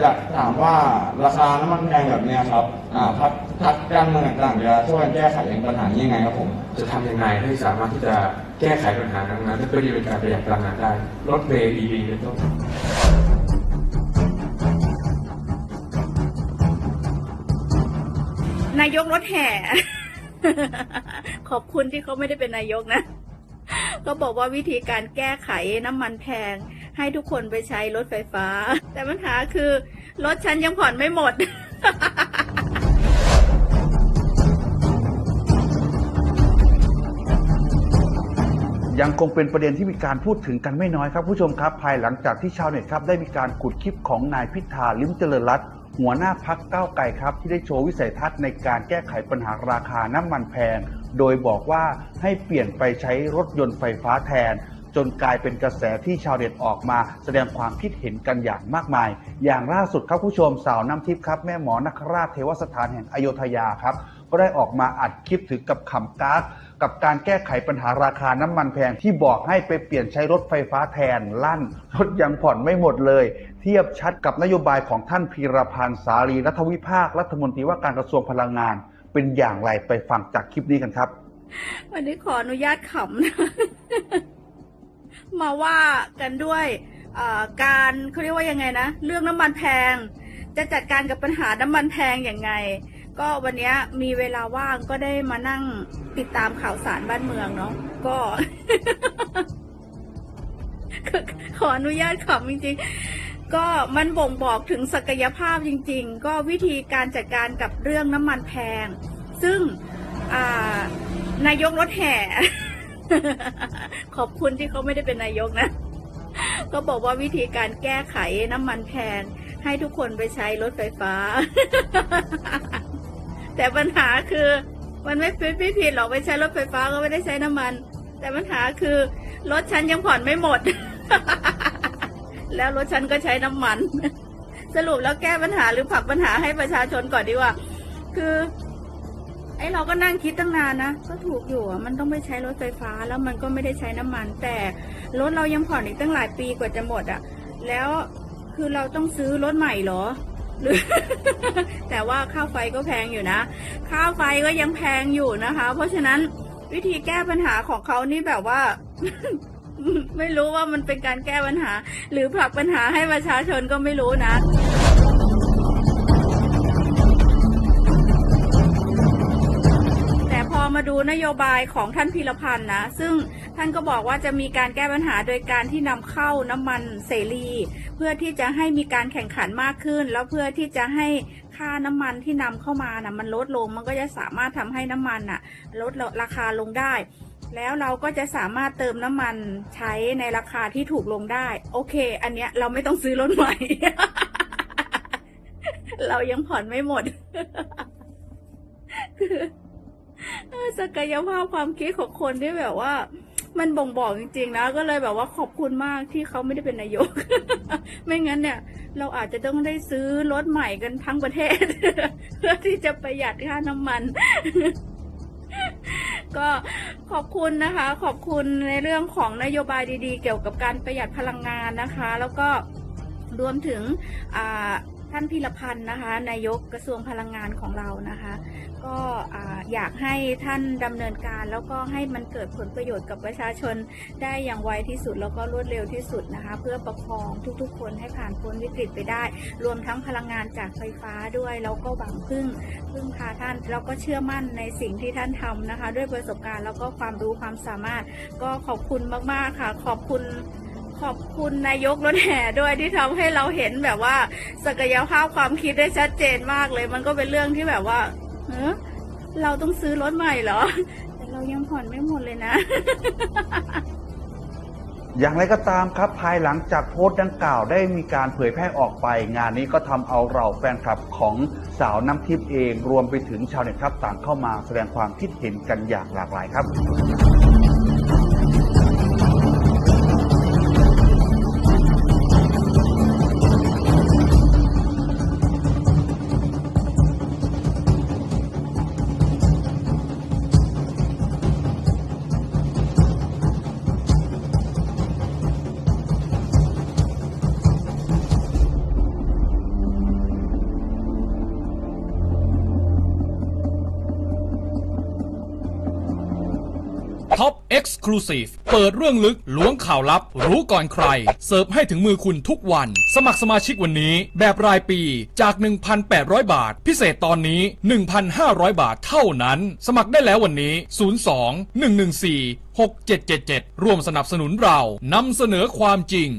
จะถามว่าราคาน้ำมันแพงแบบเนี้ยครับอ่าพักพักการเมืองต่างๆจะช่วยแก้ไขปัญหานี้ยังไงครับผม จะทำยังไงให้สามารถที่จะแก้ไขปัญหานั้นๆเพื่อที่เป็นการประหยัดพลังงานได้รถเมล์ EV เป็นต้นนายกรถแห่ ขอบคุณที่เขาไม่ได้เป็นนายกนะ ก็บอกว่าวิธีการแก้ไขน้ำมันแพง ให้ทุกคนไปใช้รถไฟฟ้า แต่ปัญหาคือรถฉันยังผ่อนไม่หมด ยังคงเป็นประเด็นที่มีการพูดถึงกันไม่น้อยครับผู้ชมครับ ภายหลังจากที่ชาวเน็ตครับได้มีการขุดคลิปของนายพิธาลิมเจริญรัตน์หัวหน้าพักก้าวไกลครับ ที่ได้โชว์วิสัยทัศน์ในการแก้ไขปัญหาราคาน้ำมันแพง โดยบอกว่าให้เปลี่ยนไปใช้รถยนต์ไฟฟ้าแทน จนกลายเป็นกระแสที่ชาวเน็ตออกมาแสดงความคิดเห็นกันอย่างมากมาย อย่างล่าสุดครับผู้ชมสาวน้ำทิพย์ครับแม่หมอนคราชเทวสถานแห่งอโยธยาครับก็ได้ออกมาอัดคลิปถึงกับขำก๊ากกับการแก้ไขปัญหาราคาน้ำมันแพงที่บอกให้ไปเปลี่ยนใช้รถไฟฟ้าแทนลั่น รถยังผ่อนไม่หมดเลย เทียบชัดกับนโยบายของท่านพีรพันธ์สารีรัฐวิภาครัฐมนตรีว่าการกระทรวงพลังงาน เป็นอย่างไรไปฟังจากคลิปนี้กันครับ วันนี้ขออนุญาตขำนะ มาว่ากันด้วยการเขาเรียกว่ายังไงนะ เรื่องน้ำมันแพง จะจัดการกับปัญหาน้ำมันแพงอย่างไง ก็วันนี้มีเวลาว่างก็ได้มานั่งติดตามข่าวสารบ้านเมืองเนาะก็ ขออนุญาตขำจริงๆ ก็มันบ่งบอกถึงศักยภาพจริง ๆ ก็วิธีการจัดการกับเรื่องน้ำมันแพง ซึ่งนายกรถแห่ ขอบคุณที่เขาไม่ได้เป็นนายกนะก็บอกว่าวิธีการแก้ไขน้ำมันแพงให้ทุกคนไปใช้รถไฟฟ้า แต่ปัญหาคือมันไม่ผิดไม่ผิดหรอกไปใช้รถไฟฟ้าก็ไม่ได้ใช้น้ำมัน แต่ปัญหาคือ รถฉันยังผ่อนไม่หมด แล้วรถฉันก็ใช้น้ำมัน สรุปแล้วแก้ปัญหาหรือผลักปัญหาให้ประชาชนก่อนดีกว่า คือ ไอ้เราก็นั่งคิดตั้งนานนะก็ถูกอยู่อะมันต้องไปใช้รถไฟฟ้าแล้วมันก็ไม่ได้ใช้น้ำมัน แต่รถเรายังผ่อนอีกตั้งหลายปีกว่าจะหมดอะแล้วคือเราต้องซื้อรถใหม่เหรอหรือ แต่ว่าค่าไฟก็แพงอยู่นะค่าไฟก็ยังแพงอยู่นะคะ เพราะฉะนั้นวิธีแก้ปัญหาของเขานี่แบบว่า ไม่รู้ว่ามันเป็นการแก้ปัญหา หรือผลักปัญหาให้ประชาชนก็ไม่รู้นะ นโยบายของท่านพีรพันธ์นะ ซึ่งท่านก็บอกว่าจะมีการแก้ปัญหาโดยการที่นำเข้าน้ำมันเสรี เพื่อที่จะให้มีการแข่งขันมากขึ้น แล้วเพื่อที่จะให้ค่าน้ำมันที่นำเข้ามานะมันลดลงมันก็จะสามารถทำให้น้ำมันน่ะลดราคาลงได้ แล้วเราก็จะสามารถเติมน้ำมันใช้ในราคาที่ถูกลงได้ โอเค อันเนี้ยเราไม่ต้องซื้อรถใหม่ เรายังผ่อนไม่หมดเออ ศักยภาพความคิดของคนที่แบบว่า มันบ่งบอกจริง ๆ นะ ก็เลยแบบว่าขอบคุณมากที่เขาไม่ได้เป็นนายก ไม่งั้นเนี่ย เราอาจจะต้องได้ซื้อรถใหม่กันทั้งประเทศ เพื่อที่จะประหยัดค่าน้ำมันก็ขอบคุณนะคะ ขอบคุณในเรื่องของนโยบายดีๆ เกี่ยวกับการประหยัดพลังงานนะคะ แล้วก็รวมถึงอ่า ท่านพิรพันธ์นะคะ นายกกระทรวงพลังงานของเรานะคะ ก็อ่าอยากให้ท่านดำเนินการแล้วก็ให้มันเกิดผลประโยชน์กับประชาชนได้อย่างไวที่สุดแล้วก็รวดเร็วที่สุดนะคะ เพื่อประคองทุกๆ คนให้ผ่านพ้นวิกฤตไปได้ รวมทั้งพลังงานจากไฟฟ้าด้วยแล้วก็หวังพึ่งพึ่งพาท่านแล้วก็เชื่อมั่นในสิ่งที่ท่านทำนะคะ ด้วยประสบการณ์แล้วก็ความรู้ความสามารถก็ขอบคุณมากๆค่ะ ขอบคุณ ขอบคุณนายกรถแห่ด้วยที่ทำให้เราเห็นแบบว่า ศักยภาพความคิดได้ชัดเจนมากเลย มันก็เป็นเรื่องที่แบบว่าเออเราต้องซื้อรถใหม่เหรอ แต่เรายังผ่อนไม่หมดเลยนะ อย่างไรก็ตามครับภายหลังจากโพสต์ดังกล่าวได้มีการเผยแพร่ออกไป งานนี้ก็ทำเอาเราแฟนคลับของสาวน้ำทิพย์เอง รวมไปถึงชาวเน็ตครับต่างเข้ามาแสดงความคิดเห็นกันอย่างหลากหลายครับ Exclusive เปิดเรื่องลึกล้วงข่าวลับ รู้ก่อนใคร เสิร์ฟให้ถึงมือคุณทุกวัน สมัครสมาชิกวันนี้ แบบรายปีจาก 1,800 บาท พิเศษตอนนี้ 1,500 บาทเท่านั้น สมัครได้แล้ววันนี้ 02 114 6777 ร่วมสนับสนุนเรานำเสนอความจริง